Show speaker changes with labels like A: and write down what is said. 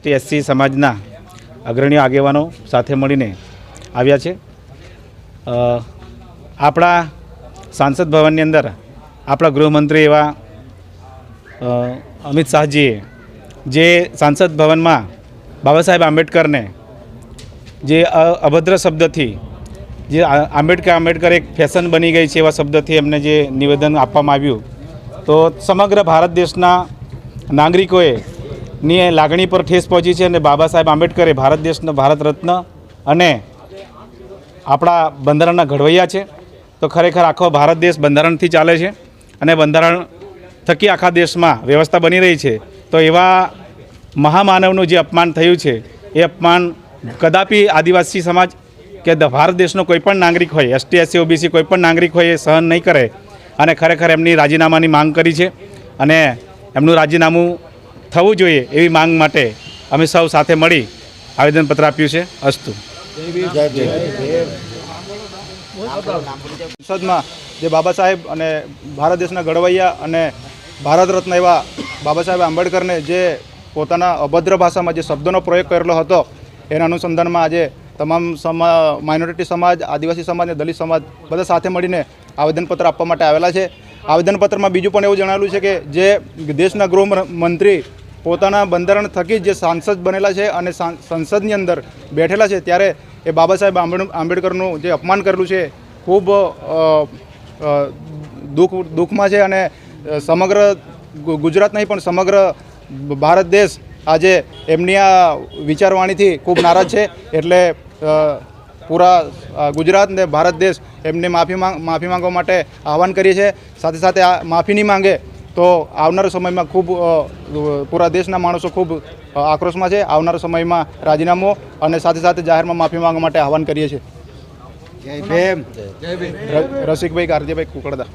A: ST SC સમાજના અગ્રણીઓ આગેવાનો સાથે મળીને આવ્યા છે. આપણા સાંસદ ભવનની અંદર આપણા ગૃહમંત્રી એવા અમિત શાહજીએ જે સાંસદ ભવનમાં બાબા સાહેબ આંબેડકરને જે અભદ્ર શબ્દથી, જે આંબેડકર આંબેડકર એક ફેશન બની ગઈ છે એવા શબ્દથી એમને જે નિવેદન આપવામાં આવ્યું. તો સમગ્ર ભારત દેશના નાગરિકોએ ની લાગણી પર ઠેસ પહોંચી છે અને બાબા સાહેબ આંબેડકરે ભારત દેશના ભારત રત્ન અને આપણા બંધારણના ઘડવૈયા છે. તો ખરેખર આખો ભારત દેશ બંધારણથી ચાલે છે અને બંધારણ થકી આખા દેશમાં વ્યવસ્થા બની રહી છે. તો એવા મહામાનવનું જે અપમાન થયું છે, એ અપમાન કદાપી આદિવાસી સમાજ કે ભારત દેશનો કોઈ પણ નાગરિક હોય, એસટી, એસસી, ઓબીસી કોઈ નાગરિક હોય એ સહન નહીં કરે અને ખરેખર એમની રાજીનામાની માંગ કરી છે. અને એમનું રાજીનામું થવું જોઈએ એવી માંગ માટે અમે સૌ સાથે મળી આવેદનપત્ર આપ્યું છે. અસ્તુ.
B: સંસદમાં જે બાબા સાહેબ અને ભારત દેશના ઘડવૈયા અને ભારત રત્ન એવા બાબા સાહેબ આંબેડકરને જે પોતાના અભદ્ર ભાષામાં જે શબ્દોનો પ્રયોગ કરેલો હતો, એના અનુસંધાનમાં આજે તમામ સમા, માઇનોરિટી સમાજ, આદિવાસી સમાજ અને દલિત સમાજ બધા સાથે મળીને આવેદનપત્ર આપવા માટે આવેલા છે. આવેદનપત્રમાં બીજું પણ એવું જણાવેલું છે કે જે દેશના ગૃહ મંત્રી પોતાના બંધારણ થકી જ સાંસદ બનેલા છે અને સંસદની અંદર બેઠેલા છે, ત્યારે એ બાબા સાહેબ આંબેડકરનું જે અપમાન કરેલું છે, ખૂબ દુઃખ, દુઃખમાં છે અને સમગ્ર ગુજરાત નહીં, પણ સમગ્ર ભારત દેશ આજે એમની આ વિચારવાણીથી ખૂબ નારાજ છે. એટલે પૂરા ગુજરાત ને ભારત દેશ એમને માફી માફી માંગવા માટે આહવાન કરીએ છીએ. સાથે સાથે આ માફી નહીં માંગે તો આવનારા સમયમાં ખૂબ પૂરા દેશના માણસો ખૂબ આક્રોશમાં છે. આવનારા સમયમાં રાજીનામું અને સાથે સાથે જાહેરમાં માફી માંગવા માટે આહવાન કરીએ છીએ. રસિકભાઈ કારજીભાઈ કુકડદા.